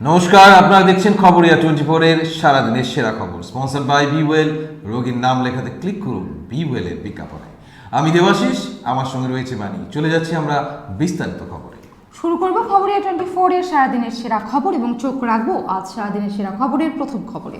নমস্কার, আপনারা দেখছেন খবরিয়া টোয়েন্টি ফোরের সারাদিনের সেরা খবর। স্পন্সার বাই বিওয়েল রোগীর নাম লেখাতে ক্লিক করুন বি বিওয়েলের বিজ্ঞাপনে। আমি দেবাশিস, আমার সঙ্গে রয়েছে মানি। চলে যাচ্ছি আমরা বিস্তারিত খবরে। শুরু করব খবরিয়া টোয়েন্টি ফোর এর সারাদিনের সেরা খবর এবং চোখ রাখব আজ সারাদিনের সেরা খবরের প্রথম খবরে।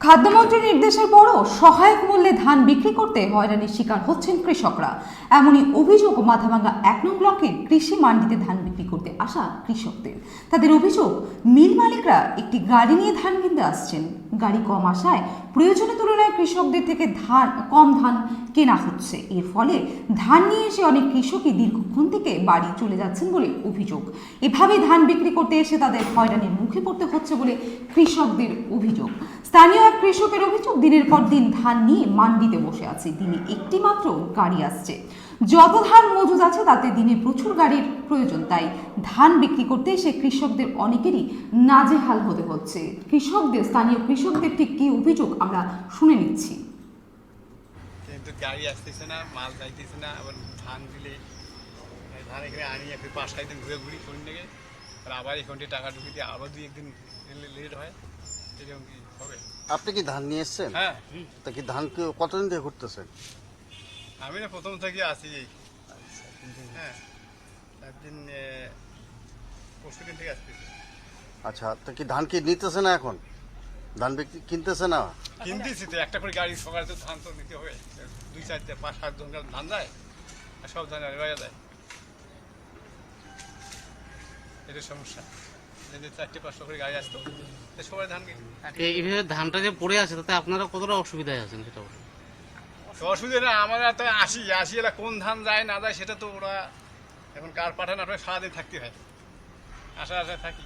খাদ্যমন্ত্রীর নির্দেশের পরও সহায়ক মূল্যে ধান বিক্রি করতে হয়রানির শিকার হচ্ছেন কৃষকরা। এমনই অভিযোগ মাথাভাঙ্গা এক নং ব্লকের কৃষি মান্ডিতে ধান বিক্রি করতে আসা কৃষকদের। তাদের অভিযোগ, মিল মালিকরা একটি গাড়ি নিয়ে ধান কিনতে আসছেন। গাড়ি কম আসায় প্রয়োজনের তুলনায় কৃষকদের থেকে ধান, কম ধান কেনা হচ্ছে। এর ফলে ধান নিয়ে এসে অনেক কৃষকই দীর্ঘক্ষণ থেকে বাড়ি চলে যাচ্ছেন বলে অভিযোগ। এভাবে ধান বিক্রি করতে এসে তাদের হয়রানির মুখে পড়তে হচ্ছে বলে কৃষকদের অভিযোগ। স্থানীয় এক কৃষকের অভিযোগ, দিনের পর দিন ধান নিয়ে মান্ডিতে বসে আছে। দিনে একটি মাত্র গাড়ি আসছে। যত ধান মজুদ আছে, তাতে দিনে প্রচুর গাড়ির প্রয়োজন। তাই ধান বিক্রি করতে এসে কৃষকদের অনেকেরই নাজেহাল হতে হচ্ছে। কৃষকদের, স্থানীয় কৃষকদের ঠিক কী অভিযোগ আমরা শুনে নিচ্ছি। কিন্তু গাড়ি আসতেছে না, মাল যাইতেছে না, আবার ধান দিলে ধান এখানে পাঁচ ঘুরে ঘুরি আবার এখানটি টাকা ঢুকে দিয়ে আবার দুই একদিন লেট হয়, এরকম কি হবে? আপনি কি ধান নিয়ে এসছেন? হ্যাঁ। তা কি ধান কি কতদিন থেকে ঘুরতেছেন? আমি না প্রথম থেকে আসি হ্যাঁ। একদিন পরশু থেকে আসতেছি আচ্ছা তা কি ধান কি নিতেছে না এখন? ধান বিক্রি কিনতেছে না? কিনতেছি তো একটা করে গাড়ি সকালে তো ধান তো নিতে হবে। দুই চারটে পাঁচ সাত জন ধান দেয় আর সব ধান আরে দেয়। এটা সমস্যা। চারটে পাঁচশো করে গাড়ি আসতো সবাই ধান এইভাবে ধানটা যে পড়ে আছে তাতে আপনারা কতটা অসুবিধায় আছেন সেটা। অসুবিধা না আমরা তো আসি আসি এলা কোন ধান যায় না যায় সেটা তো ওরা এখন কার পাঠান আপনার সারাদিন থাকতে হয়। আশা আশায় থাকি।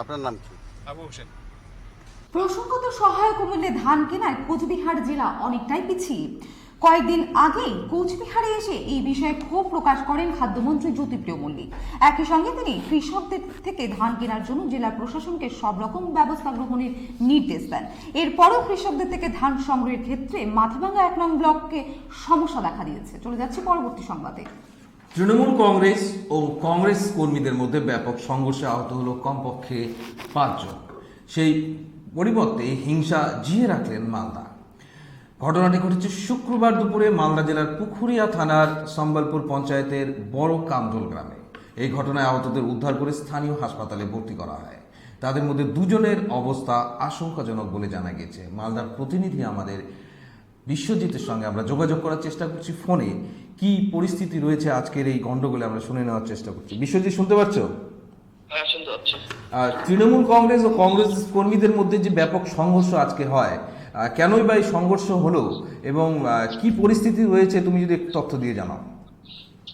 আপনার নাম কি? আবু হোসেন। প্রসঙ্গত সহায়ক মূল্যে ধান কেনায় কোচবিহার জেলা অনেকটাই পিছিয়ে। কয়েকদিন আগেই কোচবিহারে এসে এই বিষয়ে ক্ষোভ প্রকাশ করেন খাদ্যমন্ত্রী জ্যোতিপ্রিয় মল্লিক। একই সঙ্গে তিনি কৃষকদের থেকে ধান কেনার জন্য জেলা প্রশাসনকে সব রকম ব্যবস্থা গ্রহণের নির্দেশ দেন। এরপরও কৃষকদের থেকে ধান সংগ্রহের ক্ষেত্রে মাথাভাঙ্গা এক নং ব্লককে সমস্যা দেখা দিয়েছে। চলে যাচ্ছে পরবর্তী সংবাদে। তৃণমূল কংগ্রেস ও কংগ্রেস কর্মীদের মধ্যে ব্যাপক সংঘর্ষে আহত হলো কমপক্ষে পাঁচজন। সেই পরিবর্তে হিংসা জিয়ে রাখলেন মালদা। ঘটনাটি ঘটেছে শুক্রবার দুপুরে মালদা জেলার পুখুরিয়া থানার সম্বলপুর পঞ্চায়েতের বড় কামদোল গ্রামে। এই ঘটনায় আহতদের উদ্ধার করে স্থানীয় হাসপাতালে ভর্তি করা হয়। তাদের মধ্যে দুজনের অবস্থা আশঙ্কাজনক বলে জানা গেছে। মালদার প্রতিনিধি আমাদের বিশ্বজিতের সঙ্গে আমরা যোগাযোগ করার চেষ্টা করছি ফোনে। কি পরিস্থিতি রয়েছে আজকের এই গন্ডগোলে আমরা শুনে নেওয়ার চেষ্টা করছি। বিশ্বজিৎ শুনতে পাচ্ছ? হ্যাঁ তৃণমূল কংগ্রেস ও কংগ্রেস কর্মীদের মধ্যে যে ব্যাপক সংঘর্ষ আজকে হয় কেনই বা এই সংঘর্ষ হলো এবং কি পরিস্থিতি রয়েছে তুমি যদি একটু তথ্য দিয়ে জানাও।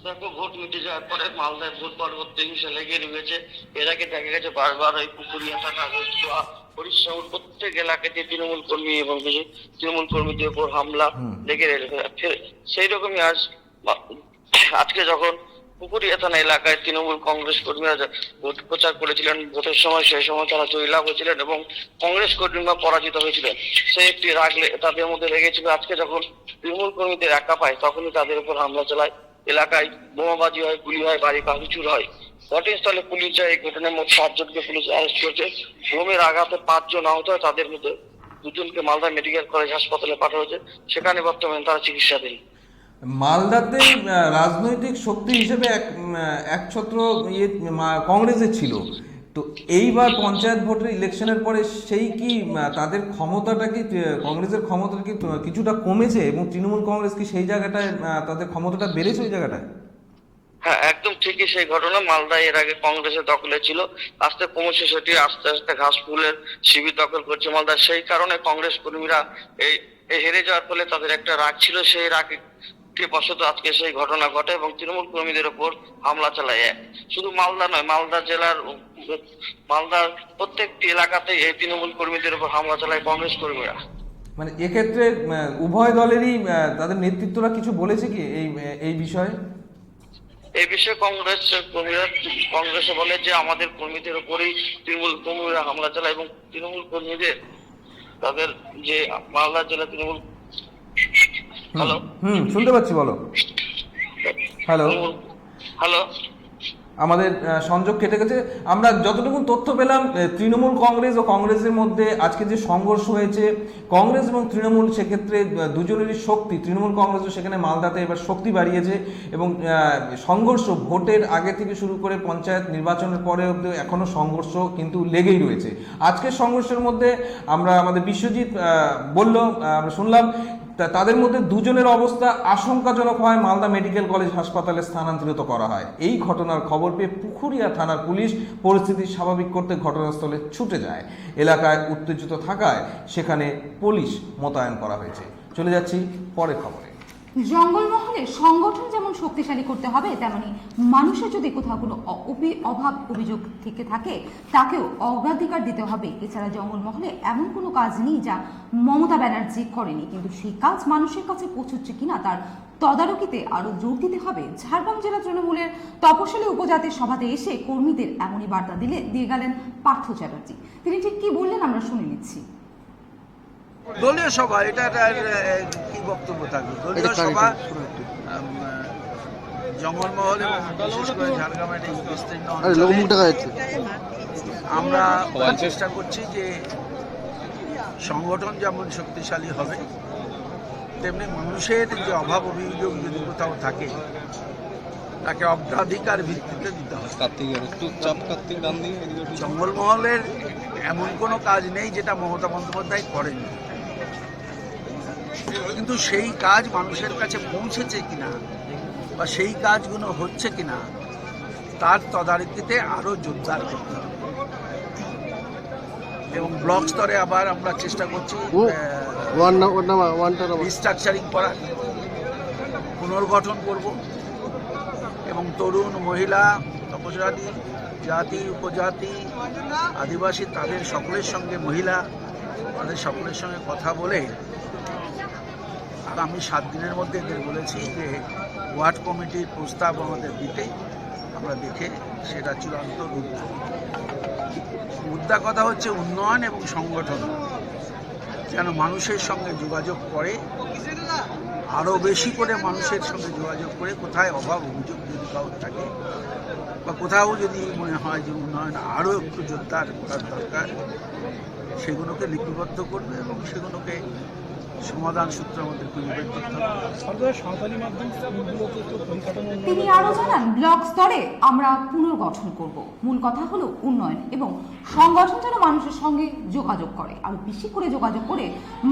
দেখো ভোট মিটে যাওয়ার পরে মালদায় ভোট পরবর্তী হিংসা লেগে রয়েছে এর আগে দেখা গেছে বারবার ওই পুকুরিয়া থানা রোজটোয়া হরিশ্চর প্রত্যেক এলাকাতে তৃণমূল কর্মী এবং কিছু তৃণমূল কর্মীদের উপর হামলা লেগে রয়েছে সেই রকমই আজ আজকে যখন পুকুরিয়া থানা এলাকায় তৃণমূল কংগ্রেস কর্মীরা ভোট প্রচার করেছিলেন, ভোটের সময় সেই সময় তারা জয়লাভ হয়েছিলেন এবং কংগ্রেস কর্মীরা পরাজিত হয়েছিলেন। সে একটি রাগলে তাদের মধ্যে লেগেছিল আজকে যখন তৃণমূল কর্মীদের একা পায়, তখনই তাদের উপর হামলা চালায়। এলাকায় বোমাবাজি হয়, গুলি হয়, বাড়ি ভাঙচুর হয়। ঘটনাস্থলে পুলিশ যায়। এই ঘটনার মধ্যে সাতজনকে পুলিশ অ্যারেস্ট করেছে। বোমের আঘাতে পাঁচজন আহত হয়। তাদের মধ্যে দুজনকে মালদা মেডিকেল কলেজ হাসপাতালে পাঠানো হয়েছে। সেখানে বর্তমানে তারা চিকিৎসাধীন। মালদাতে রাজনৈতিক শক্তি হিসেবে এক একছত্র ইয়ে কংগ্রেসের ছিল। তো এইবার পঞ্চায়েত ভোটের ইলেকশনের পরে সেই কি তাদের ক্ষমতাটা কি কংগ্রেসের ক্ষমতা কি কিছুটা কমেছে এবং তৃণমূল কংগ্রেস কি সেই জায়গাটায় তাদের ক্ষমতাটা বেড়েছে ওই জায়গাটায়? হ্যাঁ একদম ঠিকই সেই ঘটনা। মালদা এর আগে কংগ্রেসের দখলে ছিল, আস্তে ক্রমশ সেটি, আস্তে আস্তে ঘাস ফুলের শিবির দখল করছে মালদা সেই কারণে কংগ্রেস কর্মীরা এই হেরে যাওয়ার ফলে তাদের একটা রাগ ছিল, সেই রাগ বশত আজকে সেই ঘটনা ঘটে এবং তৃণমূল কর্মীদের ওপর হামলা চালায় এক। শুধু মালদা নয় মালদা জেলার মালদার প্রত্যেকটি এলাকাতেই এই তৃণমূল কর্মীদের উপর হামলা চালায় কংগ্রেস কর্মীরা মানে এক্ষেত্রে উভয় দলেরই তাদের নেতৃত্বরা কিছু বলেছে কি এই এই বিষয়ে এই বিষয়ে কংগ্রেস কর্মীরা কংগ্রেসে বলে যে আমাদের কর্মীদের উপরেই তৃণমূল কর্মীরা হামলা চালায় এবং তৃণমূল কর্মীদের তাদের যে মালদা জেলা তৃণমূল হ্যালো হুম শুনতে পাচ্ছি বলো। হ্যালো হ্যালো আমাদের সংযোগ কেটে গেছে। আমরা যতটুকু তথ্য পেলাম তৃণমূল কংগ্রেস ও কংগ্রেসের মধ্যে আজকে যে সংঘর্ষ হয়েছে কংগ্রেস এবং তৃণমূল সেক্ষেত্রে দুজনেরই শক্তি তৃণমূল কংগ্রেসও সেখানে মালদাতে এবার শক্তি বাড়িয়েছে এবং সংঘর্ষ ভোটের আগে থেকে শুরু করে পঞ্চায়েত নির্বাচনের পরে অব্দি এখনও সংঘর্ষ কিন্তু লেগেই রয়েছে। আজকের সংঘর্ষের মধ্যে আমরা আমাদের বিশ্বজিৎ বলল আমরা শুনলাম তা তাদের মধ্যে দুজনের অবস্থা আশঙ্কাজনক হয়। মালদা মেডিকেল কলেজ হাসপাতালে স্থানান্তরিত করা হয়। এই ঘটনার খবর পেয়ে পুখুরিয়া থানার পুলিশ পরিস্থিতি স্বাভাবিক করতে ঘটনাস্থলে ছুটে যায়। এলাকায় উত্তেজিত থাকায় সেখানে পুলিশ মোতায়েন করা হয়েছে। চলে যাচ্ছি পরের খবরে। জঙ্গলমহলে সংগঠন যেমন শক্তিশালী করতে হবে, তেমনি মানুষের যদি কোথাও কোনো অভাব অভিযোগ থেকে থাকে, তাকেও অগ্রাধিকার দিতে হবে। এছাড়া জঙ্গলমহলে এমন কোনো কাজ নেই যা মমতা ব্যানার্জি করেনি। কিন্তু সেই কাজ মানুষের কাছে পৌঁছচ্ছে কিনা তার তদারকিতে আরও জোর দিতে হবে। ঝাড়গ্রাম জেলা তৃণমূলের তপশালী উপজাতির সভাতে এসে কর্মীদের এমনই বার্তা দিলে দিয়ে গেলেন পার্থ চ্যাটার্জি। তিনি ঠিক কি বললেন আমরা শুনে নিচ্ছি। দলীয় সভা এটা কি বক্তব্য থাকবে দলীয় সভা জঙ্গলমহল এবং বিশেষ করে ঝাড়গ্রামের এই বিস্তীর্ণ আমরা চেষ্টা করছি যে সংগঠন যেমন শক্তিশালী হবে তেমনি মানুষের যে অভাব অভিযোগ যদি কোথাও থাকে তাকে অগ্রাধিকার ভিত্তিতে দিতে হবে। জঙ্গলমহলের এমন কোনো কাজ নেই যেটা মমতা বন্দ্যোপাধ্যায় করেনি কিন্তু সেই কাজ মানুষের কাছে পৌঁছেছে কিনা বা সেই কাজগুলো হচ্ছে কিনা তার তদারকিতে আরও জোরদার করতে হবে। এবং ব্লক স্তরে আবার আমরা চেষ্টা করছি রিস্ট্রাকচারিং করা পুনর্গঠন করব। এবং তরুণ মহিলা তপশালী জাতি উপজাতি আদিবাসী তাদের সকলের সঙ্গে মহিলা তাদের সকলের সঙ্গে কথা বলে আর আমি সাত দিনের মধ্যে এদের বলেছি যে ওয়ার্ড কমিটির প্রস্তাব আমাদের দিতে। আমরা দেখে সেটা চূড়ান্ত রূপ মুদ্রা কথা হচ্ছে উন্নয়ন এবং সংগঠন। যেন মানুষের সঙ্গে যোগাযোগ করে আরও বেশি করে মানুষের সঙ্গে যোগাযোগ করে কোথায় অভাব অভিযোগ যদি কারোর থাকে, বা কোথাও যদি মনে হয় যে উন্নয়ন আরও একটু জোরদার করার দরকার, সেগুলোকে লিপিবদ্ধ করবে এবং সেগুলোকে সমাধান সূত্র আমাদের খুঁজে বের করতে হবে। তিনি আরও জানান ব্লক স্তরে আমরা পুনর্গঠন করব। মূল কথা হলো উন্নয়ন এবং সংগঠন যেন মানুষের সঙ্গে যোগাযোগ করে। আরও বেশি করে যোগাযোগ করে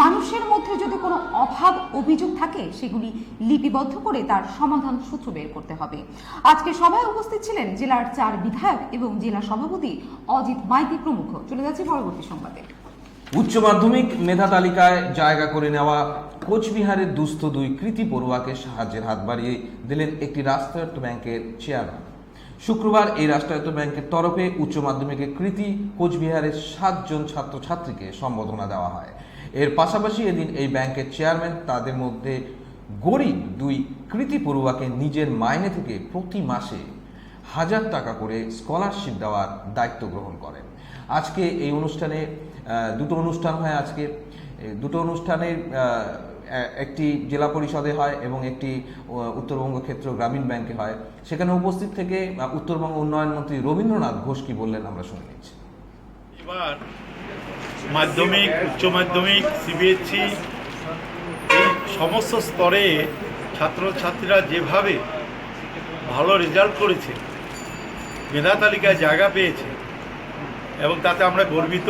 মানুষের মধ্যে যদি কোনো অভাব অভিযোগ থাকে সেগুলি লিপিবদ্ধ করে তার সমাধান সূত্র বের করতে হবে। আজকে সভায় উপস্থিত ছিলেন জেলার চার বিধায়ক এবং জেলা সভাপতি অজিত মাইতি প্রমুখ। চলে যাচ্ছে পরবর্তী সংবাদে। উচ্চ মাধ্যমিক মেধা তালিকায় জায়গা করে নেওয়া কোচবিহারের দুস্থ দুই কৃতি পড়ুয়াকে সাহায্যের হাত বাড়িয়ে দিলেন একটি রাষ্ট্রায়ত্ত ব্যাংকের চেয়ারম্যান। শুক্রবার এই রাষ্ট্রায়ত্ত ব্যাংকের তরফে উচ্চ মাধ্যমিকে কৃতি কোচবিহারের সাতজন ছাত্রছাত্রীকে সম্বোধনা দেওয়া হয়। এর পাশাপাশি এদিন এই ব্যাংকের চেয়ারম্যান তাদের মধ্যে গরিব দুই কৃতি পড়ুয়াকে নিজের মাইনে থেকে প্রতি মাসে হাজার টাকা করে স্কলারশিপ দেওয়ার দায়িত্ব গ্রহণ করেন। আজকে এই অনুষ্ঠানে দুটো অনুষ্ঠান হয় আজকে। দুটো অনুষ্ঠানের একটি জেলা পরিষদে হয় এবং একটি উত্তরবঙ্গ ক্ষেত্র গ্রামীণ ব্যাংকে হয়। সেখানে উপস্থিত থেকে উত্তরবঙ্গ উন্নয়ন মন্ত্রী রবীন্দ্রনাথ ঘোষ কি বললেন আমরা শুনে নিচ্ছি। এবার মাধ্যমিক, উচ্চ মাধ্যমিক সিবিএসসি এই সমস্ত স্তরে ছাত্রছাত্রীরা যেভাবে ভালো রেজাল্ট করেছে, মেধা তালিকায় জায়গা পেয়েছে, এবং তাতে আমরা গর্বিত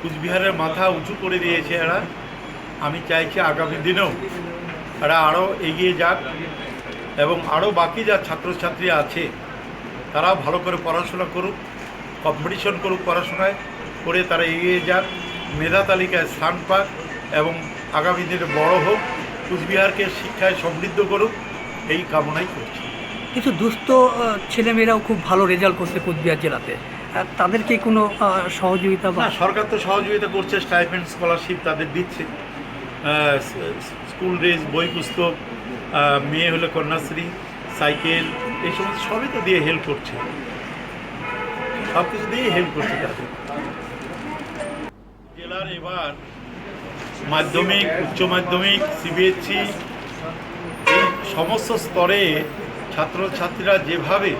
কুচবিহারের মাথা উঁচু করে দিয়েছে এরা। আমি চাইছি আগামী দিনেও এরা আরও এগিয়ে যাক এবং আরও বাকি যা ছাত্রছাত্রী আছে, তারা ভালো করে পড়াশোনা করুক কম্পিটিশন করুক পড়াশোনায়, করে তারা এগিয়ে যাক, মেধা তালিকায় স্থান পাক এবং আগামী দিনে বড় হোক, কুচবিহারকে শিক্ষায় সমৃদ্ধ করুক, এই কামনাই করছি। কিছু দুস্থ ছেলেমেয়েরাও খুব ভালো রেজাল্ট করছে কোচবিহার জেলাতে। তাদেরকে কোনো সহযোগিতা বা সরকার তো সহযোগিতা করছে স্টাইপেন্ড স্কলারশিপ তাদের দিচ্ছে। স্কুল ড্রেস বই পুস্তক মেয়ে হলে কন্যাশ্রী সাইকেল এই সমস্ত সবই তো দিয়ে হেল্প করছে। সব কিছু দিয়েই হেল্প করছে তাদের। জেলার এবার মাধ্যমিক, উচ্চ মাধ্যমিক সিবিএসসি এই সমস্ত স্তরে ছাত্রছাত্রীরা যেভাবে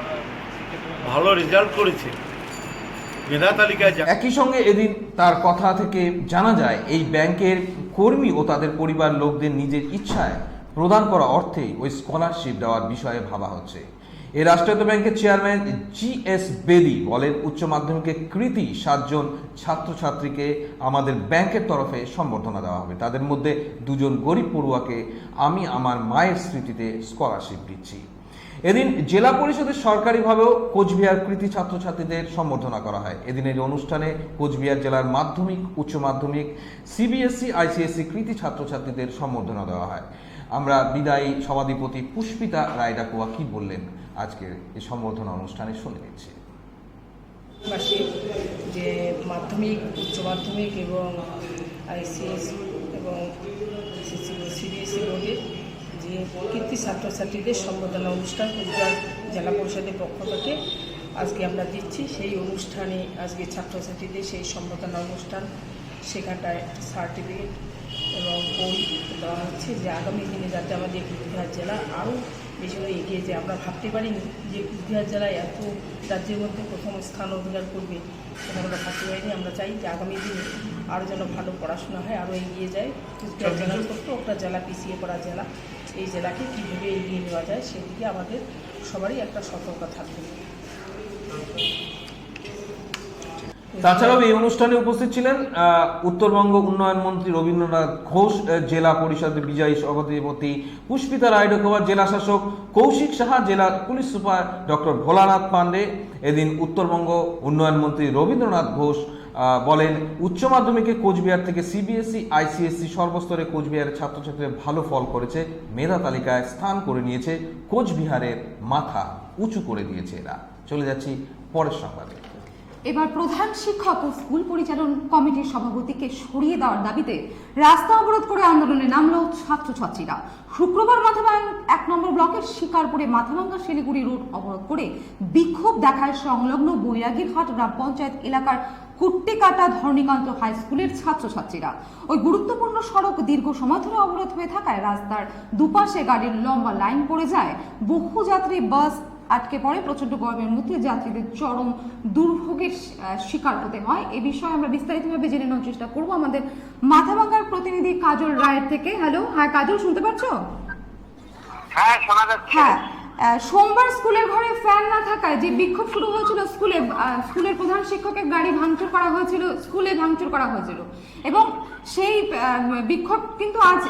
ভালো রেজাল্ট করেছে মেধা তালিকায় একই সঙ্গে এদিন তার কথা থেকে জানা যায়, এই ব্যাংকের কর্মী ও তাদের পরিবার লোকদের নিজের ইচ্ছায় প্রদান করা অর্থেই ওই স্কলারশিপ দেওয়ার বিষয়ে ভাবা হচ্ছে। এই রাষ্ট্রায়ত্ত ব্যাংকের চেয়ারম্যান জি এস বেদি বলেন, উচ্চ মাধ্যমিকে কৃতি সাতজন ছাত্রছাত্রীকে আমাদের ব্যাংকের তরফে সম্বর্ধনা দেওয়া হবে। তাদের মধ্যে দুজন গরিব পড়ুয়াকে আমি আমার মায়ের স্মৃতিতে স্কলারশিপ দিচ্ছি। এদিন জেলা পরিষদের সরকারিভাবেও কোচবিহার কৃতি ছাত্রছাত্রীদের সম্বর্ধনা করা হয়। এদিনের এই অনুষ্ঠানে কোচবিহার জেলার মাধ্যমিক, উচ্চ মাধ্যমিক সিবিএসসি আইসিএসসি কৃতি ছাত্রছাত্রীদের সম্বর্ধনা দেওয়া হয়। আমরা বিদায়ী সভাধিপতি পুষ্পিতা রায়ডাকুয়া কি বললেন? আজকের এই সম্বর্ধনা অনুষ্ঠানে শুনে নিচ্ছি। যে মাধ্যমিক, উচ্চ মাধ্যমিক এবং আইসিএস এবং সিবিএসসি বোর্ডের যে কীর্তি ছাত্রছাত্রীদের সম্বোধনা অনুষ্ঠান কুচবিহার জেলা পরিষদের পক্ষ থেকে আজকে আমরা দিচ্ছি। সেই অনুষ্ঠানে আজকে ছাত্রছাত্রীদের সেই সম্বোধনা অনুষ্ঠান সেখানটায় সার্টিফিকেট এবং বই দেওয়া হচ্ছে যে আগামী দিনে যাতে আমাদের কুচবিহার জেলা আরও বেশি করে এগিয়ে যায়। আমরা ভাবতে পারিনি যে কুচবিহার জেলায় এত রাজ্যের মধ্যে প্রথম স্থান অধিকার করবে সেটা আমরা ভাবতে পারিনি। আমরা চাই যে আগামী দিনে আরও যেন ভালো পড়াশোনা হয় আরও এগিয়ে যায়। কুচবিহার জেলার ছোট্ট একটা জেলা পিছিয়ে পড়া জেলা। এই জেলাকে কীভাবে এগিয়ে নেওয়া যায় সেদিকে আমাদের সবারই একটা সতর্কতা থাকবে তাছাড়াও এই অনুষ্ঠানে উপস্থিত ছিলেন উত্তরবঙ্গ উন্নয়ন মন্ত্রী রবীন্দ্রনাথ ঘোষ জেলা পরিষদের বিজয়ী সভাধিপতি পুষ্পিতা রায়ডকোয়া জেলা শাসক কৌশিক সাহা, জেলা police super doctor Bholanath Pande, এদিন উত্তরবঙ্গ উন্নয়ন মন্ত্রী রবীন্দ্রনাথ ঘোষ বলেন, উচ্চ মাধ্যমিকে কোচবিহার থেকে সিবিএসই আইসিএসসি সর্বস্তরে কোচবিহারের ছাত্রছাত্রীরা ভালো ফল করেছে, মেধা তালিকায় স্থান করে নিয়েছে, কোচবিহারের মাথা উঁচু করে দিয়েছে এরা। চলে যাচ্ছি পরের সংবাদে। এবার প্রধান শিক্ষক ও স্কুল পরিচালন কমিটির সভাপতিকে সরিয়ে দেওয়ার দাবিতে রাস্তা অবরোধ করে আন্দোলনে নামলো ছাত্রছাত্রীরা। শুক্রবার মাথাভাঙ এক নম্বর ব্লকের শিকারপুরে মাথাভাঙ্গা শিলিগুড়ি রোড অবরোধ করে বিক্ষোভ দেখায় সংলগ্ন বৈরাগীরহাট গ্রাম পঞ্চায়েত এলাকার কুট্টিকাটা ধরণীকান্ত হাই স্কুলের ছাত্রছাত্রীরা। ওই গুরুত্বপূর্ণ সড়ক দীর্ঘ সময় ধরে অবরোধ হয়ে থাকায় রাস্তার দুপাশে গাড়ির লম্বা লাইন পড়ে যায়। বহু যাত্রী বাস আটকে পড়ে। প্রচণ্ড গরমের মধ্যে যাত্রীদের চরম দুর্ভোগের শিকার হতে হয়। এ বিষয়ে আমরা বিস্তারিতভাবে জেনে নেওয়ার চেষ্টা করব। আমাদের মাথাভাঙ্গার প্রতিনিধি কাজল রায়ের থেকে। হ্যালো হ্যাঁ কাজল শুনতে পাচ্ছো? হ্যাঁ সোমবার স্কুলের ঘরে ফ্যান না থাকায় যে বিক্ষোভ শুরু হয়েছিল স্কুলে স্কুলের প্রধান শিক্ষকের গাড়ি ভাঙচুর করা হয়েছিল, স্কুলে ভাঙচুর করা হয়েছিল। এবং সেই বিক্ষোভ কিন্তু আজ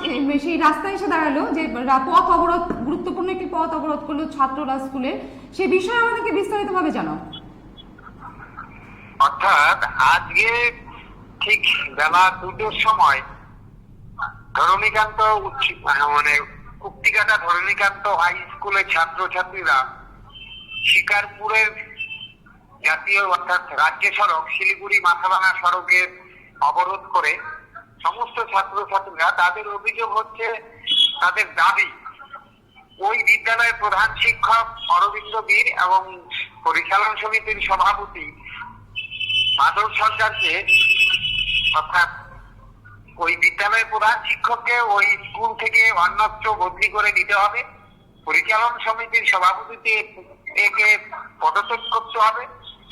সেই রাস্তায় এসে দাঁড়াল যে পথ অবরোধ, গুরুত্বপূর্ণ একটি পথ অবরোধ করল ছাত্ররা স্কুলে। সেই বিষয়ে আমাদেরকে বিস্তারিতভাবে জানাও অর্থাৎ আজকে ঠিক বেলা দুটোর সময় ধরণীকান্ত মানে কুক্তিকাটা ধরণীকান্ত হাই স্কুলের ছাত্রছাত্রীরা শিকারপুরের জাতীয় অর্থাৎ রাজ্য সড়ক, শিলিগুড়ি, মাথাভাঙা সড়কের অবরোধ করে সমস্ত ছাত্রছাত্রীরা তাদের অভিযোগ হচ্ছে তাদের দাবি, ওই বিদ্যালয়ের প্রধান শিক্ষক অরবিন্দ বীর এবং পরিচালন সমিতির সভাপতি মাধব সরকারকে অর্থাৎ ওই বিদ্যালয়ের প্রধান শিক্ষককে ওই স্কুল থেকে অন্যত্র বদলি করে নিতে হবে। পরিচালন সমিতির সভাপতিতে একে পদত্যাগ করতে হবে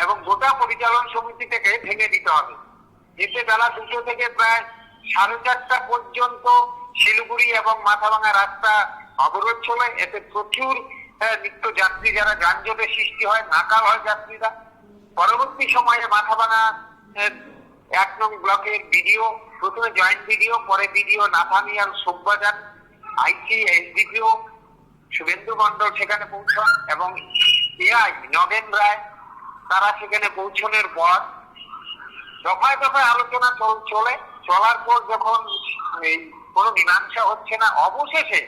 এবং গোটা পরিচালন সমিতি থেকে ভেঙে দিতে হবে। এতে বেলা দুটো থেকে প্রায় সাড়ে চারটা পর্যন্ত শিলিগুড়ি এবং মাথাভাঙা রাস্তা অবরোধ চলে। এতে প্রচুর নিত্য যাত্রী যারা যানজটের সৃষ্টি হয়, নাকাল হয় যাত্রীরা। পরবর্তী সময়ে মাথাভাঙা এক নং ব্লকের ভিডিও প্রথমে জয়েন্ট ভিডিও পরে BDO Nathaniel Subbajan IC SDPO Shubhendu Mondal সেখানে পৌঁছান এবং এআই নগেন রায় তারা সেখানে পৌঁছনের পর দফায় দফায় আলোচনা চল- চলে। চলার পর যখন এই কোনো মীমাংসা হচ্ছে না অবশেষে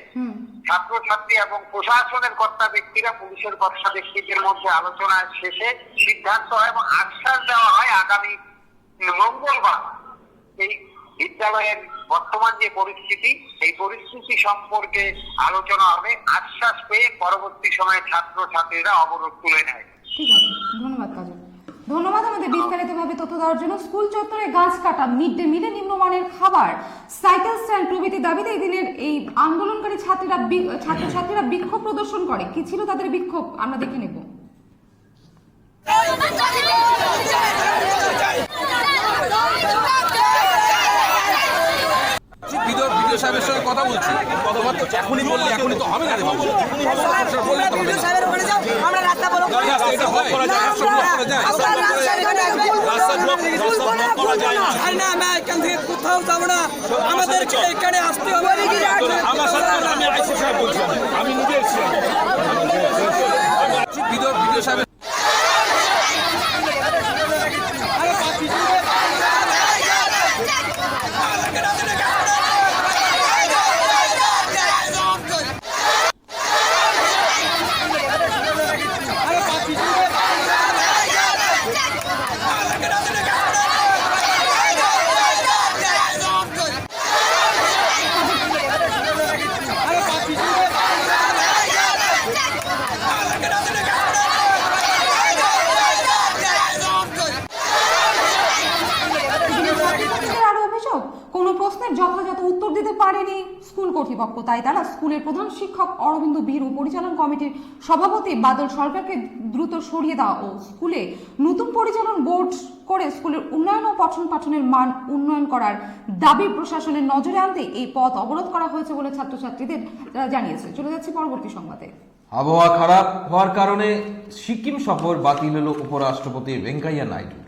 ছাত্রছাত্রী এবং প্রশাসনের কর্তা ব্যক্তিরা পুলিশের কর্তা ব্যক্তিদের মধ্যে আলোচনা শেষে সিদ্ধান্ত হয় এবং আশ্বাস দেওয়া হয় আগামী মঙ্গলবার এই বিদ্যালয়ের বর্তমান যে পরিস্থিতি এই পরিস্থিতি সম্পর্কে আলোচনা হবে আশ্বাস পেয়ে পরবর্তী সময়ে ছাত্রছাত্রীরা অবরোধ তুলে নেয়। ঠিক আছে ধন্যবাদ কাজল। ধন্যবাদ আমাদের বিস্তারিতভাবে তথ্য দেওয়ার জন্য। স্কুল চত্বরে গাছ কাটা মিড ডে মিলে নিম্নমানের খাবার। সাইকেল স্ট্যান্ড প্রভৃতি দাবিতে এই দিনের এই আন্দোলনকারী ছাত্রীরা বি- ছাত্রছাত্রীরা বিক্ষোভ প্রদর্শন করে। কি ছিল তাদের বিক্ষোভ? আমরা দেখে নেব। ভিডিও ভিডিও সাহেবের সঙ্গে কথা বলছি। তোমার এখনই বললে এখনই তো হবে না রে বাবু। এখনই হবে। না। আমার সাথে আমি আইসি সাহেব বলছি। আমি নিজে এসেছি। ভিডিও ভিডিও সাহেব শিক্ষার্থীদের আরও অভিযোগ কোনো প্রশ্নের যথাযথ উত্তর দিতে পারেনি কর্তৃপক্ষ তাই তারা স্কুলের প্রধান শিক্ষক অরবিন্দ বীর ও পরিচালন কমিটির সভাপতি বাদল সরকারকে দ্রুত সরিয়ে দেওয়া ও স্কুলে নতুন পরিচালন বোর্ড করে স্কুলের উন্নয়ন ও পঠন পাঠনের মান উন্নয়ন করার দাবি প্রশাসনের নজরে আনতে এই পথ অবরোধ করা হয়েছে বলে ছাত্রছাত্রীদের জানিয়েছে। চলে যাচ্ছে পরবর্তী সংবাদে। আবহাওয়া খারাপ হওয়ার কারণে সিকিম সফর বাতিল হলো উপরাষ্ট্রপতি ভেঙ্কাইয়া নাইডু।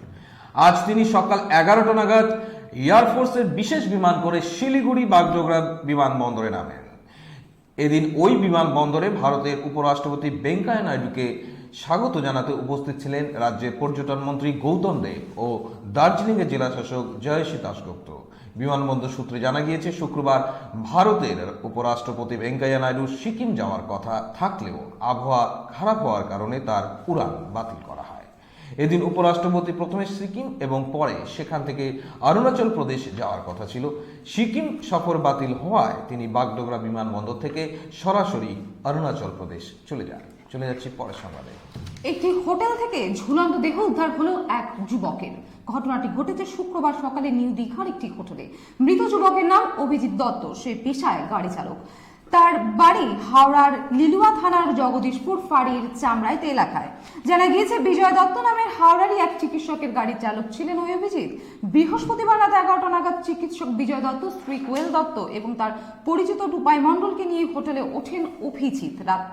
আজ তিনি সকাল এগারোটা নাগাদ এয়ারফোর্সের বিশেষ বিমান করে শিলিগুড়ি বাগডোগরা বিমানবন্দরে নামেন এদিন ওই বিমানবন্দরে ভারতের উপরাষ্ট্রপতি ভেঙ্কাইয়া নাইডুকে স্বাগত জানাতে উপস্থিত ছিলেন রাজ্যের পর্যটন মন্ত্রী গৌতম দেব ও দার্জিলিংয়ের জেলা শাসক জয়শ্রী দাসগুপ্ত বিমানবন্দর সূত্রে জানা গিয়েছে, শুক্রবার ভারতের উপরাষ্ট্রপতি ভেঙ্কাইয়া নাইডু সিকিম যাওয়ার কথা থাকলেও আবহাওয়া খারাপ হওয়ার কারণে তার উড়ান বাতিল করা এদিন উপরাষ্ট্রপতি প্রথমে সিকিম এবং পরে সেখান থেকে অরুণাচল প্রদেশ যাওয়ার কথা ছিল। সিকিম সফর বাতিল হওয়ায় তিনি বাগডোগরা বিমানবন্দর থেকে সরাসরি অরুণাচল প্রদেশ চলে যান। চলে যাচ্ছি পরের সংবাদে। একটি হোটেল থেকে ঝুলন্ত দেহ উদ্ধার হলো এক যুবকের। ঘটনাটি ঘটেছে শুক্রবার সকালে নিউ দীঘার একটি হোটেলে। মৃত যুবকের নাম অভিজিৎ দত্ত। সে পেশায় গাড়ি চালক। তার বাড়ি হাওড়ার লিলুয়া থানার জগদীশপুর ফাঁড়ির চামড়াইতে এলাকায়। জানা গিয়েছে, বিজয় দত্ত নামের হাওড়ারই এক চিকিৎসকের গাড়ির চালক ছিলেন ওই অভিজিৎ। বৃহস্পতিবার রাত এগারোটা নাগাদ চিকিৎসক বিজয় দত্ত, স্ত্রী কোয়েল দত্ত এবং তার পরিচিত রূপাই মণ্ডলকে নিয়ে হোটেলে ওঠেন অভিজিৎ। রাত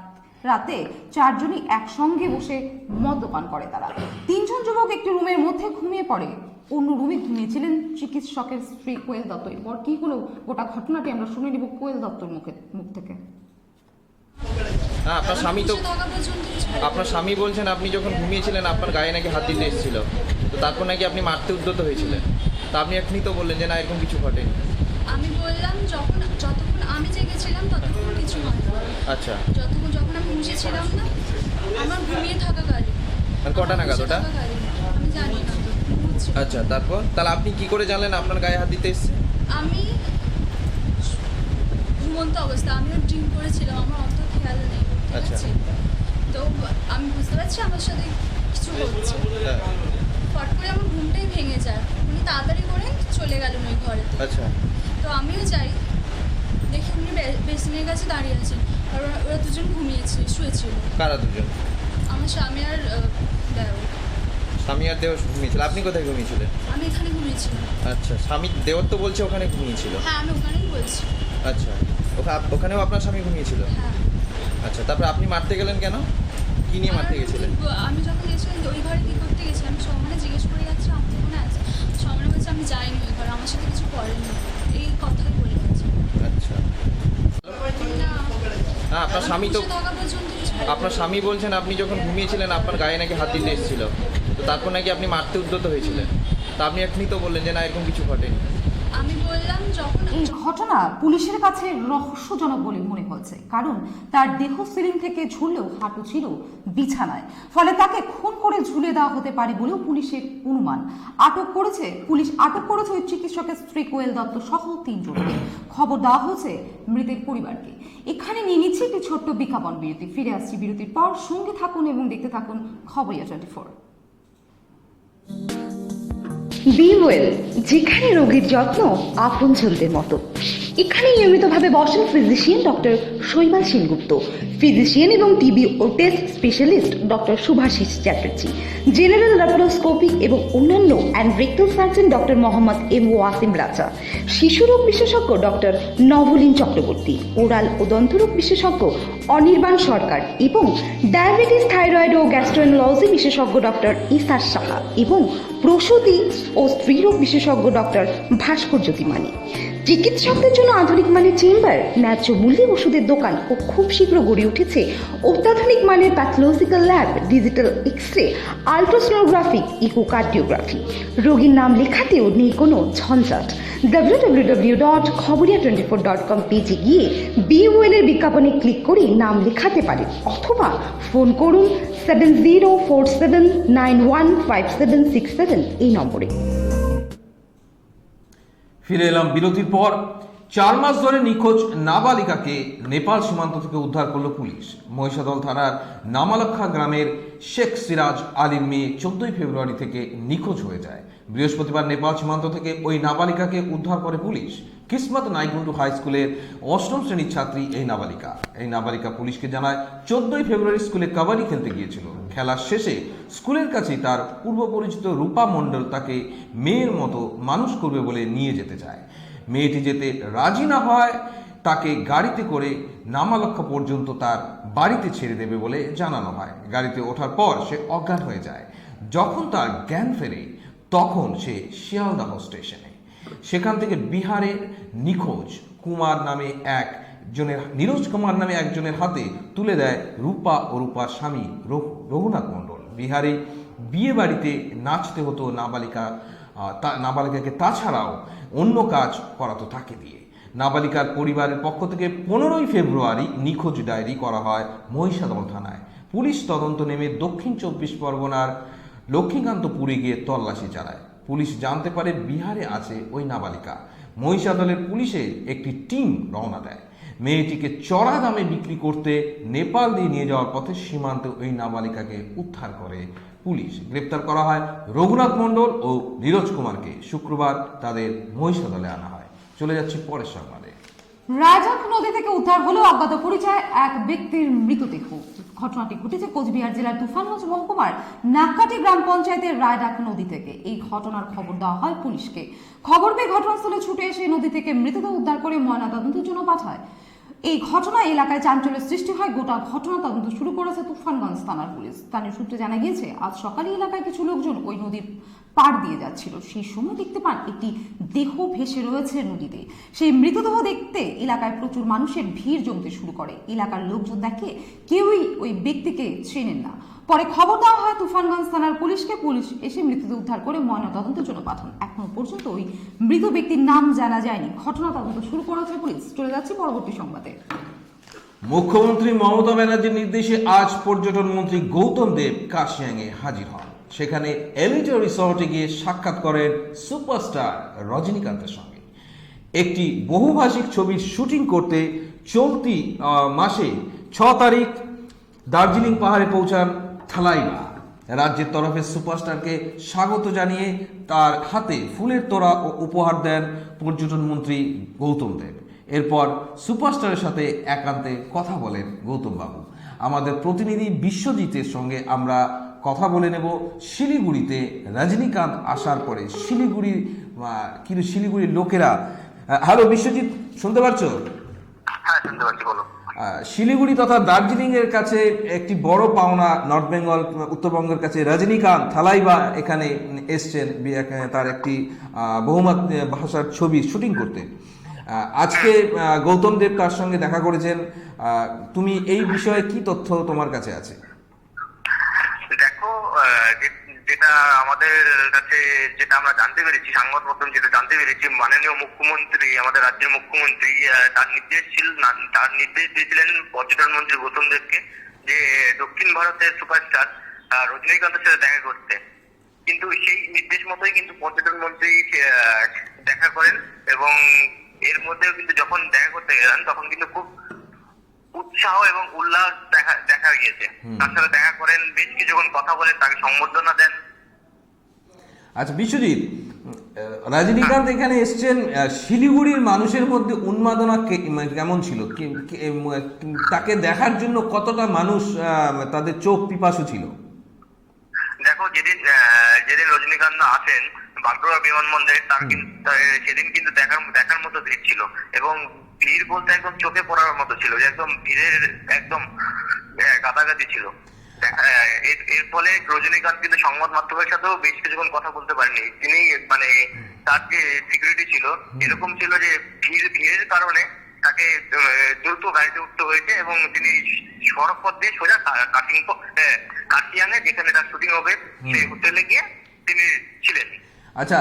রাতে চারজনই একসঙ্গে বসে মদ্যপান করে তারা। তিনজন যুবক একটি রুমের মধ্যে ঘুমিয়ে পড়ে। অন্য রুমে ঘুমিয়েছিলেন চিকিৎসকের স্ত্রী কোয়েল দত্ত। এরপর কি হলো? গোটা ঘটনাটি আমরা শুনে নিব কোয়েল দত্তর মুখে মুখ থেকে। হ্যাঁ আপনার স্বামী তো আপনার স্বামী বলছেন আপনি যখন ঘুমিয়েছিলেন আপনার গায়ে নাকি হাত দিতে এসেছিল। তো তারপর নাকি আপনি মারতে উদ্যত হয়েছিলেন। তা আপনি এখনই তো বললেন যে না এরকম কিছু ঘটেনি আমি বললাম যখন যতক্ষণ আমি জেগেছিলাম ততক্ষণ কিছু হয় আচ্ছা। যতক্ষণ যখন আমি বুঝেছিলাম না আমার ঘুমিয়ে থাকা গাড়ি আর কটা নাগাদ ওটা? আমি জানি না। ঘুমোচ্ছিল। আচ্ছা তারপর? তাহলে আপনি কি করে জানলেন আপনার গায়ে হাত দিতে এসছে? আমি ঘুমন্ত অবস্থা আমিও ড্রিঙ্ক করেছিলাম আমার অত খেয়াল নেই ঠিক আচ্ছা। আছে তো আমি বুঝতে পারছি আমার সাথে কিছু হচ্ছে। হ্যাঁ। ফট করে আমার ঘুমটাই ভেঙে যায়। উনি তাড়াতাড়ি করে চলে গেলেন ওই ঘরে আচ্ছা। তো আমিও যাই দেখি উনি বে- বেসিনের কাছে দাঁড়িয়ে আছেন। আর ওরা- ওরা দুজন ঘুমিয়েছিল শুয়েছিল। কারা দুজন? আমার স্বামী আর আহ, স্বামী আর দেওর ঘুমিয়েছিল। আপনি কোথায় ঘুমিয়েছিলেন? আমি এখানে ঘুমিয়েছিলাম। আচ্ছা স্বামী দেওর তো বলছে ওখানে ঘুমিয়েছিল। হ্যাঁ আমি ওখানেই বলছি। আচ্ছা ওখা- ওখানেও আপনার স্বামী ঘুমিয়েছিল? হ্যাঁ। আচ্ছা তারপর আপনি মারতে গেলেন কেন? কি নিয়ে মারতে গেছিলেন? আমি যখন গেছিলাম ওই ঘরে কী করতে গেছিলাম? আমি সমানে জিজ্ঞেস করে যাচ্ছি আপনি ওখানে আছে। সমানে বলছে আমি যাইনি ওই ঘরে আমার সাথে কিছু করেনি। এই কথাই বলে গেছে। আচ্ছা। না হ্যাঁ আপনার স্বামী তো আপনার স্বামী বলছেন আপনি যখন ঘুমিয়েছিলেন আপনার গায়ে নাকি হাত দিতে এসেছিল? তারপর নাকি আপনি মারতে উদ্যত হয়েছিলেন। তা আপনি এখনই তো বললেন যে না এরকম কিছু ঘটেনি। আমি বললাম যখন এই ঘটনা পুলিশের কাছে রহস্যজনক বলে মনে হয়েছে কারণ তার দেহ সিলিং থেকে ঝুললেও হাঁটু ছিল বিছানায়। ফলে তাকে খুন করে ঝুলে দেওয়া হতে পারে বলেও পুলিশের অনুমান। আটক করেছে পুলিশ আটক করেছে ওই চিকিৎসকের স্ত্রী কোয়েল দত্ত সহ তিনজনকে। খবর দেওয়া হয়েছে মৃতের পরিবারকে। এখানে নিয়ে নিচ্ছে একটি ছোট্ট বিজ্ঞাপন বিরতি। ফিরে আসছি বিরতির পর। সঙ্গে থাকুন এবং দেখতে থাকুন Khabariya twenty four. Be well যেখানে রোগীর যত্ন আপনজনদের মতো। এখানে নিয়মিতভাবে বসেন physician doctor Shaibal Sengupta. Physician এবং টিবি ও test specialist doctor Subhashis Chatterjee. General laparoscopic এবং অন্যান্য and rectal surgeon doctor Mohammad M Wasim Raja. শিশুরোগ বিশেষজ্ঞ ডক্টর নভলিন চক্রবর্তী। ওরাল ও দন্তরোগ বিশেষজ্ঞ অনির্বাণ সরকার এবং ডায়াবেটিস থাইরয়েড ও গ্যাস্ট্রোএনোলজি বিশেষজ্ঞ ডক্টর ইসার সাহা এবং প্রসূতি ও স্ত্রীরোগ বিশেষজ্ঞ ডক্টর ভাস্কর জ্যোতিমানি চিকিৎসকদের জন্য আধুনিক মানের চেম্বার, ন্যায্য মূল্যে ওষুধের দোকান ও খুব শীঘ্র গড়ে উঠেছে অত্যাধুনিক মানের pathological lab digital X ray ultrasonography echocardiography রোগীর নাম লেখাতেও নেই কোনো ঝঞ্ঝাট। W W W dot Khabariya twenty four dot com পেজে গিয়ে বিওএল এর বিজ্ঞাপনে ক্লিক করে নাম লেখাতে পারেন অথবা ফোন করুন seven zero four seven nine one five seven six seven এই নম্বরে। ফিরে এলাম বিরতির পর। চার মাস ধরে নিখোঁজ নাবালিকাকে নেপাল সীমান্ত থেকে উদ্ধার করল পুলিশ। মহিষাদল থানার নামালক্ষা গ্রামের শেখ সিরাজ আলীর মেয়ে চোদ্দই ফেব্রুয়ারি থেকে নিখোঁজ হয়ে যায়। বৃহস্পতিবার নেপাল সীমান্ত থেকে ওই নাবালিকাকে উদ্ধার করে পুলিশ। কিসমত নাইগুন্ডু হাই স্কুলের অষ্টম শ্রেণির ছাত্রী এই নাবালিকা। এই নাবালিকা পুলিশকে জানায়, চোদ্দই ফেব্রুয়ারি স্কুলে কাবাডি খেলতে গিয়েছিল। খেলার শেষে স্কুলের কাছেই তার পূর্ব পরিচিত রূপা মণ্ডল তাকে মেয়ের মতো মানুষ করবে বলে নিয়ে যেতে চায়। মেয়েটি যেতে রাজি না হয়, তাকে গাড়িতে করে নামালক্ষ পর্যন্ত তার বাড়িতে ছেড়ে দেবে বলে জানানো হয়। গাড়িতে ওঠার পর সে অজ্ঞান হয়ে যায়। যখন তার জ্ঞান ফেরে, তখন সে শিয়ালদাহ স্টেশনে। সেখান থেকে বিহারের নিখোঁজ কুমার নামে এক জনের নীরজ কুমার নামে একজনের হাতে তুলে দেয় রূপা ও রূপার স্বামী রঘু- রঘুনাথ মণ্ডল। বিহারে বিয়ে বাড়িতে নাচতে হতো নাবালিকা নাবালিকাকে তাছাড়াও অন্য কাজ করাতো তাকে দিয়ে। নাবালিকার পরিবারের পক্ষ থেকে পনেরোই ফেব্রুয়ারি নিখোঁজ ডায়েরি করা হয় মহিষাদল থানায়। পুলিশ তদন্ত নেমে দক্ষিণ চব্বিশ পরগনার লক্ষ্মীকান্তপুরে গিয়ে তল্লাশি চালায়। পুলিশ জানতে পারে বিহারে আছে ওই নাবালিকা। মহিষাদলের পুলিশে একটি টিম রওনা দেয়। মেয়েটিকে চড়া দামে বিক্রি করতে নেপাল দিয়ে নিয়ে যাওয়ার পথে সীমান্তে ওই নাবালিকাকে উদ্ধার করে পুলিশ। গ্রেপ্তার করা হয় রঘুনাথ মণ্ডল ও নীরজ কুমারকে। শুক্রবার তাদের মহিষাদলে আনা হয়। চলে যাচ্ছি পরের সংবাদে। রায়জাক নদী থেকে উদ্ধার হলো অজ্ঞাত পরিচয় এক ব্যক্তির মৃতদেহ। ঘটনাটি ঘটেছে কোচবিহার জেলার তুফানগঞ্জ মহকুমার নাক্কাটি গ্রাম পঞ্চায়েতের রায়ডাক নদী থেকে। এই ঘটনার খবর দেওয়া হয় পুলিশকে। খবর পেয়ে ঘটনাস্থলে ছুটে এসে নদী থেকে মৃতদেহ উদ্ধার করে ময়নাতদন্তের জন্য পাঠায়। এই ঘটনা এলাকায় চাঞ্চল্যের সৃষ্টি হয়। গোটা ঘটনা তদন্ত শুরু করেছে তুফানগঞ্জ থানার পুলিশ। স্থানীয় সূত্রে জানা গিয়েছে, আজ সকালে এলাকায় কিছু লোকজন ওই নদীর পার দিয়ে যাচ্ছিল। সেই সময় দেখতে পান একটি দেহ ভেসে রয়েছে নদীতে। সেই মৃতদেহ দেখতে এলাকায় প্রচুর মানুষের ভিড় জমতে শুরু করে। এলাকার লোকজন দেখে কেউই ওই ব্যক্তিকে চেনেন না। পরে খবর দেওয়া হয় তুফানগঞ্জ থানার পুলিশকে। পুলিশ এসে মৃতদেহ উদ্ধার করে ময়নাতদন্তের জন্য পাঠান। এখনও পর্যন্ত ওই মৃত ব্যক্তির নাম জানা যায়নি। ঘটনা তদন্ত শুরু করেছে পুলিশ। চলে যাচ্ছে পরবর্তী সংবাদে। মুখ্যমন্ত্রী মমতা ব্যানার্জির নির্দেশে আজ পর্যটন মন্ত্রী গৌতম দেব কাশিয়াংয়ে হাজির হন। সেখানে এলিটো রিসর্টে গিয়ে সাক্ষাৎ করেন সুপারস্টার রজনীকান্তের সঙ্গে। একটি বহুভাষিক ছবির শুটিং করতে চলতি মাসে ছ তারিখ দার্জিলিং পাহাড়ে পৌঁছান থালাইবা রাজ্যের তরফে সুপারস্টারকে স্বাগত জানিয়ে তার হাতে ফুলের তোড়া ও উপহার দেন পর্যটন মন্ত্রী গৌতম দেব। এরপর সুপারস্টারের সাথে একান্তে কথা বলেন গৌতম বাবু আমাদের প্রতিনিধি বিশ্বজিতের সঙ্গে আমরা কথা বলে নেব শিলিগুড়িতে। রজনীকান্ত আসার পরে শিলিগুড়ি কিন্তু শিলিগুড়ির লোকেরা। হ্যালো বিশ্বজিৎ, শুনতে পারছ? হ্যাঁ শুনতে পাচ্ছি, বলো। শিলিগুড়ি তথা দার্জিলিং এর কাছে একটি বড় পাওনা নর্থ বেঙ্গল উত্তরবঙ্গের কাছে রজনীকান্ত থালাইবা এখানে এসছেন তার একটি বহুমত ভাষার ছবি শুটিং করতে। আজকে গৌতম দেব কার সঙ্গে দেখা করেছেন তুমি এই বিষয়ে কি তথ্য তোমার কাছে আছে? দেখো যেটা আমাদের কাছে যেটা আমরা জানতে পেরেছি, সংবাদ মাধ্যম যেটা জানতে পেরেছি, মাননীয় মুখ্যমন্ত্রী, আমাদের রাজ্যের মুখ্যমন্ত্রী তার নির্দেশ ছিল তার নির্দেশ দিয়েছিলেন পর্যটন মন্ত্রী গৌতম দেবকে যে দক্ষিণ ভারতের সুপারস্টার রজনীকান্তের সাথে দেখা করতে। কিন্তু সেই নির্দেশ মতোই কিন্তু পর্যটন মন্ত্রী দেখা করেন এবং এর মধ্যেও কিন্তু যখন দেখা করতে গেলেন, তখন কিন্তু খুব উৎসাহ এবং উল্লাস দেখা দেখা গিয়েছে। তার সাথে দেখা করেন বেশ কিছুক্ষণ কথা বলেন তাকে সম্বর্ধনা দেন। আচ্ছা বিশ্বজিৎ রজনীকান্ত এখানে এসছেন শিলিগুড়ির মানুষের মধ্যে উন্মাদনা মানে কেমন ছিল? তাকে দেখার জন্য কতটা মানুষ আহ, তাদের চোখ পিপাসু ছিল? দেখো যেদিন আহ, যেদিন রজনীকান্ত আসেন বাগডোগরা বিমানবন্দরে তার কিন্তু সেদিন কিন্তু দেখার দেখার মতো ভিড় ছিল। এবং ভিড় বলতে একদম চোখে পড়ার মতো ছিল যে একদম ভিড়ের একদম গাদাগাদি ছিল। এর ফলে রজনীকান্ত কিন্তু সংবাদ মাধ্যমের সাথেও বেশ কিছুক্ষণ কথা বলতে পারেনি। তিনি মানে তার যে সিকিউরিটি ছিল এরকম ছিল যে ভিড় ভিড়ের কারণে তাকে দ্রুত গাড়িতে উঠতে হয়েছে এবং তিনি সড়ক পথ দিয়ে সোজা কাটিং কাটিয়াঙে যেখানে তার শুটিং হবে সেই হোটেলে গিয়ে তিনি ছিলেন। আচ্ছা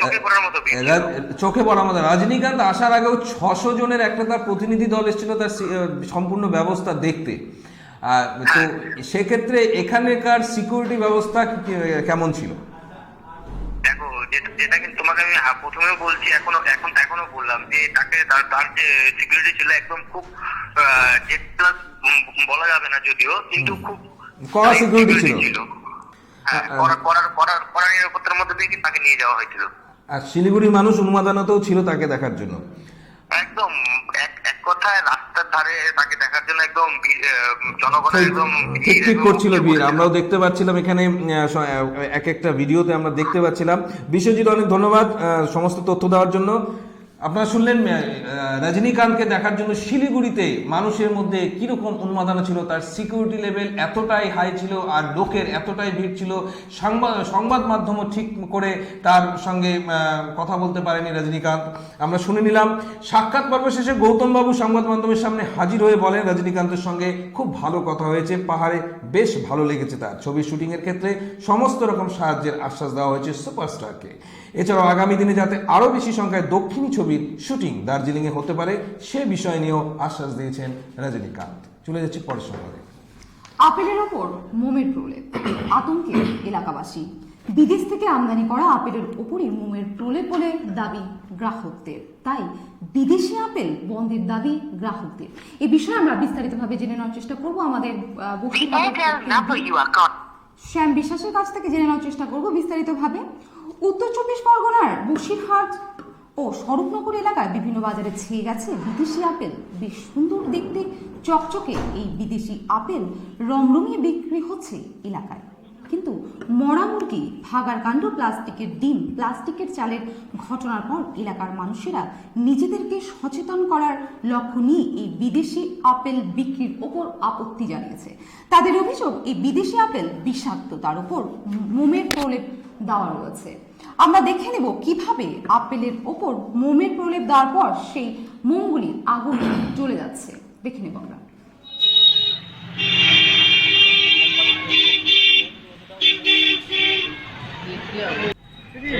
চোখে পড়ার মতো ভিড় ছিল। রা- চোখে পড়ার মতো রজনীকান্ত আসার আগেও ছশো জনের একটা তার প্রতিনিধি দল এসেছিল তার সম্পূর্ণ ব্যবস্থা দেখতে। তো সেক্ষেত্রে এখানকার সিকিউরিটি ব্যবস্থা কেমন ছিল? দেখো যেটা কিন্তু তোমাকে আমি প্রথমেও বলছি এখনও এখন এখনও বললাম যে তাকে তার তার যে সিকিউরিটি ছিল একদম খুব জেড প্লাস বলা যাবে না যদিও কিন্তু খুব কড়া সিকিউরিটি ছিল। হ্যাঁ, কড়া- কড়ার কড়ার কড়া নিরাপত্তার মধ্যে দিয়ে তাকে নিয়ে যাওয়া হয়েছিল। আর শিলিগুড়ির মানুষ উন্মাদনাতেও ছিল তাকে দেখার জন্য। একদম এক এক কথায় রাস্তার ধারে তাকে দেখার জন্য একদম জনগণের একদম ঠিক করছিল ভিড়। আমরাও দেখতে পাচ্ছিলাম এখানে এক একটা ভিডিওতে আমরা দেখতে পাচ্ছিলাম। বিশ্বজিৎ অনেক ধন্যবাদ সমস্ত তথ্য দেওয়ার জন্য। আপনারা শুনলেন রজনীকান্তকে দেখার জন্য শিলিগুড়িতে মানুষের মধ্যে কীরকম উন্মাদনা ছিল, তার সিকিউরিটি লেভেল এতটাই হাই ছিল আর লোকের এতটাই ভিড় ছিল। সংবাদ সংবাদ মাধ্যমও ঠিক করে তার সঙ্গে কথা বলতে পারেনি রজনীকান্ত। আমরা শুনে নিলাম, সাক্ষাৎ পর্ব শেষে গৌতম বাবু সংবাদ মাধ্যমের সামনে হাজির হয়ে বলেন, রজনীকান্তের সঙ্গে খুব ভালো কথা হয়েছে, পাহাড়ে বেশ ভালো লেগেছে তার। ছবির শুটিংয়ের ক্ষেত্রে সমস্ত রকম সাহায্যের আশ্বাস দেওয়া হয়েছে সুপারস্টারকে এছাড়াও আগামী দিনে যাতে আরও বেশি সংখ্যায় দক্ষিণী ছবির শুটিং দার্জিলিংয়ে হতে পারে সে বিষয় নিয়েও আশ্বাস দিয়েছেন রজনীকান্ত। চলে যাচ্ছি পরের সংবাদে। আপেলের ওপর মোমের প্রলেপ। আতঙ্কে এলাকাবাসী। বিদেশ থেকে আমদানি করা আপেলের ওপরই মোমের প্রলেপ বলে দাবি গ্রাহকদের। তাই বিদেশি আপেল বন্ধের দাবি গ্রাহকদের। এ বিষয়ে আমরা বিস্তারিতভাবে জেনে নেওয়ার চেষ্টা করব। আমাদের শ্যাম বিশ্বাসের কাছ থেকে জেনে নেওয়ার চেষ্টা করব বিস্তারিতভাবে। উত্তর চব্বিশ পরগনার বসিরহাট ও স্বরূপনগর এলাকায় বিভিন্ন বাজারে ছেয়ে গেছে বিদেশি আপেল। বেশ সুন্দর দেখতে, চকচকে এই বিদেশি আপেল রমরমিয়ে বিক্রি হচ্ছে এলাকায়। কিন্তু মরা মুরগি, ভাগার কাণ্ড, প্লাস্টিকের ডিম, প্লাস্টিকের চালের ঘটনার পর এলাকার মানুষেরা নিজেদেরকে সচেতন করার লক্ষ্য নিয়ে এই বিদেশি আপেল বিক্রির ওপর আপত্তি জানিয়েছে। তাদের অভিযোগ, এই বিদেশি আপেল বিষাক্ত তার উপর মোমের প্রলেপ দেওয়া রয়েছে। আমরা দেখে নেব কীভাবে আপেলের ওপর মোমের প্রলেপ দেওয়ার পর সেই মোমগুলি আগুন জ্বলে যাচ্ছে। দেখে নেব আমরা।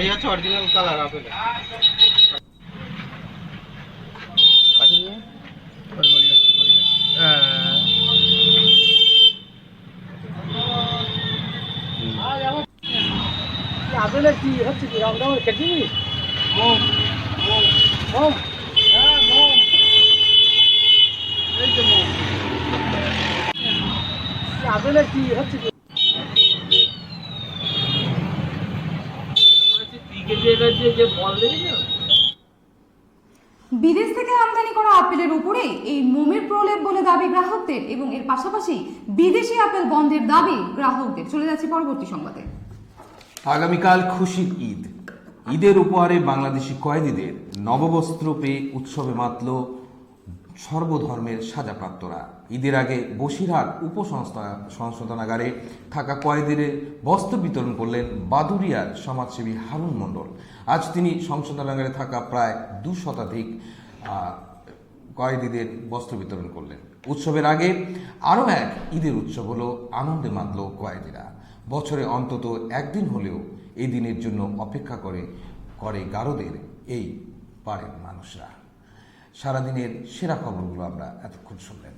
এই হচ্ছে অরিজিনাল কালার আপেলের কি বিদেশ থেকে আমদানি করা আপেলের উপরে এই মোমের প্রলেপ বলে দাবি গ্রাহকদের এবং এর পাশাপাশি বিদেশি আপেল বন্ধের দাবি গ্রাহকদের। চলে যাচ্ছে পরবর্তী সংবাদে। আগামীকাল খুশির ঈদ। ঈদের উপহারে বাংলাদেশি কয়েদিদের নববস্ত্র পেয়ে উৎসবে মাতল সর্বধর্মের সাজাপ্রাপ্তরা। ঈদের আগে বসিরহাট উপসংস্থা সংশোধনাগারে থাকা কয়েদিদের বস্ত্র বিতরণ করলেন বাদুরিয়ার সমাজসেবী হারুন মণ্ডল। আজ তিনি সংশোধনাগারে থাকা প্রায় দু শতাধিক কয়েদিদের বস্ত্র বিতরণ করলেন। উৎসবের আগে আরও এক ঈদের উৎসব হলো আনন্দে মাতল কয়েদিরা। বছরে অন্তত একদিন হলেও এই দিনের জন্য অপেক্ষা করে করে গারদের এই পাড়ের মানুষরা। সারাদিনের সেরা খবরগুলো আমরা এতক্ষণ শুনলেন।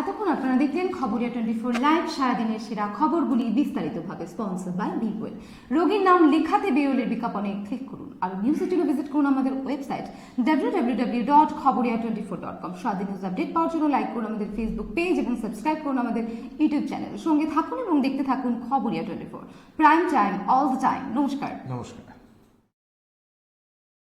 এতক্ষণ আপনারা দেখলেন খবরিয়া টোয়েন্টি ফোর লাইভ, সারাদিনের সেরা খবরগুলি বিস্তারিতভাবে স্পন্সর বাই বিওয়েল রোগীর নাম লেখাতে বিওয়েলের বিজ্ঞাপনে ক্লিক করুন। আর নিউজ টিভি ভিজিট করুন আমাদের website W W W dot Khabariya twenty four dot com সারাদিন নিউজ আপডেট পাওয়ার জন্য লাইক করুন আমাদের ফেসবুক পেজ এবং সাবস্ক্রাইব করুন আমাদের ইউটিউব চ্যানেল সঙ্গে থাকুন এবং দেখতে থাকুন Khabariya twenty four prime time all the time নমস্কার। নমস্কার।